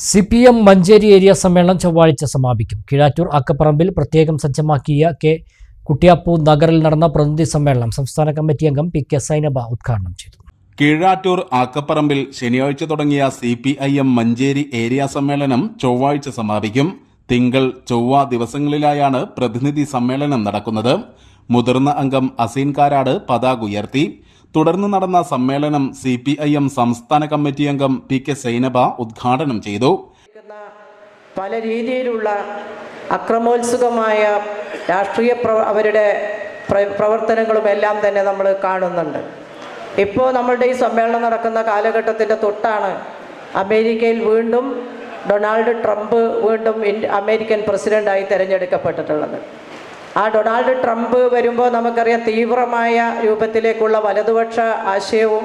C P M Manjeri area സമ്മേളനം ചൊവ്വാഴ്ച സമാപിക്കും. കീഴാറ്റൂർ അക്കപ്പറമ്പിൽ പ്രത്യേകം സജ്ജമാക്കിയ കെ കുട്ടിയാപ്പൂ നഗറിൽ നടന്ന പ്രതിനിധി സമ്മേളനം സംസ്ഥാന കമ്മിറ്റി അംഗം പി കെ സൈനബ ഉദ്ഘാടനം ചെയ്തു. കീഴാറ്റൂർ ആക്കപ്പറമ്പിൽ ശനിയാഴ്ച തുടങ്ങിയ C P I M Manjeri area സമ്മേളനം ചൊവ്വാഴ്ച സമാപിക്കും. തിങ്കൾ ചൊവ്വ ദിവസങ്ങളിലായാണ് പ്രതിനിധി സമ്മേളനം നടക്കുന്നത്. മുതിർന്ന അംഗം അസീൻ കാരാട് പതാക ഉയർത്തി. തുടർന്ന് നടന്ന സമ്മേളനം സി പി ഐ എം സംസ്ഥാന കമ്മിറ്റി അംഗം പി കെ സൈനബ ഉദ്ഘാടനം ചെയ്തു. പല രീതിയിലുള്ള അക്രമോത്സുകമായ രാഷ്ട്രീയ അവരുടെ പ്രവർത്തനങ്ങളും എല്ലാം തന്നെ നമ്മൾ കാണുന്നുണ്ട്. ഇപ്പോൾ നമ്മളുടെ ഈ സമ്മേളനം നടക്കുന്ന കാലഘട്ടത്തിന്റെ തൊട്ടാണ് അമേരിക്കയിൽ വീണ്ടും ഡൊണാൾഡ് ട്രംപ് വീണ്ടും അമേരിക്കൻ പ്രസിഡന്റായി തിരഞ്ഞെടുക്കപ്പെട്ടിട്ടുള്ളത്. ആ ഡൊണാൾഡ് ട്രംപ് വരുമ്പോൾ നമുക്കറിയാം തീവ്രമായ രൂപത്തിലേക്കുള്ള വലതുപക്ഷ ആശയവും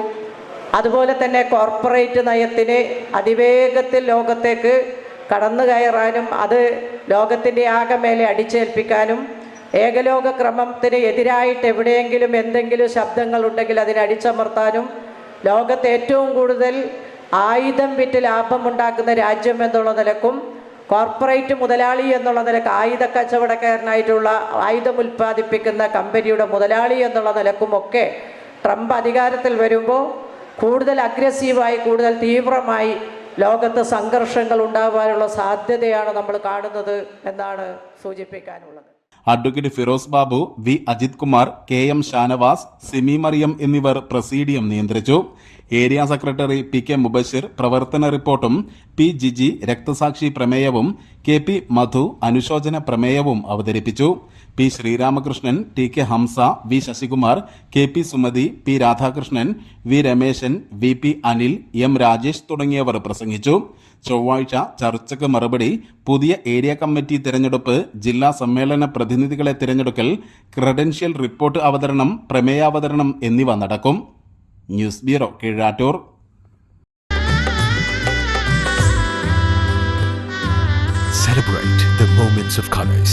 അതുപോലെ തന്നെ കോർപ്പറേറ്റ് നയത്തിന് അതിവേഗത്തിൽ ലോകത്തേക്ക് കടന്നു കയറാനും അത് ലോകത്തിന്റെ ആകെ മേലെ അടിച്ചേൽപ്പിക്കാനും ഏകലോക ക്രമത്തിന് എതിരായിട്ട് എവിടെയെങ്കിലും എന്തെങ്കിലും ശബ്ദങ്ങൾ ഉണ്ടെങ്കിൽ അതിനെ അടിച്ചമർത്താനും ലോകത്ത് ഏറ്റവും കൂടുതൽ ആയുധം വിറ്റ് ലാഭമുണ്ടാക്കുന്ന രാജ്യം എന്നുള്ള നിലക്കും കോർപ്പറേറ്റ് മുതലാളി എന്നുള്ള നിലയ്ക്ക് ആയുധ കച്ചവടക്കാരനായിട്ടുള്ള ആയുധം ഉൽപ്പാദിപ്പിക്കുന്ന കമ്പനിയുടെ മുതലാളി എന്നുള്ള നിലക്കുമൊക്കെ ട്രംപ് അധികാരത്തിൽ വരുമ്പോൾ കൂടുതൽ അഗ്രസീവായി കൂടുതൽ തീവ്രമായി ലോകത്ത് സംഘർഷങ്ങൾ ഉണ്ടാകാനുള്ള സാധ്യതയാണ് നമ്മൾ കാണുന്നത് എന്നാണ് സൂചിപ്പിക്കാനുള്ളത്. Advocate Firoz Babu V. Ajith Kumar K. M. Shanavas Simi Mariyam എന്നിവർ പ്രസീഡിയം നിയന്ത്രിച്ചു. Area secretary P. K. Mubashir പ്രവർത്തന റിപ്പോർട്ടും പി. ജിജി രക്തസാക്ഷി പ്രമേയവും കെ. പി. മധു അനുശോചന പ്രമേയവും അവതരിപ്പിച്ചു. P Sreeramakrishnan T K Hamsa V Sasikumar K P Sumathi P Radhakrishnan V Rameshan V P Anil M Rajesh തുടങ്ങിയവർ പ്രസംഗിച്ചു. ചൊവ്വാഴ്ച ചർച്ചയ്ക്ക് മറുപടി പുതിയ ഏരിയ കമ്മിറ്റി തിരഞ്ഞെടുപ്പ് ജില്ലാ സമ്മേളന പ്രതിനിധികളെ തിരഞ്ഞെടുക്കൽ ക്രെഡൻഷ്യൽ റിപ്പോർട്ട് അവതരണം പ്രമേയാവതരണം എന്നിവ നടക്കും. News bureau Keezhattur. Celebrate the moments of colors.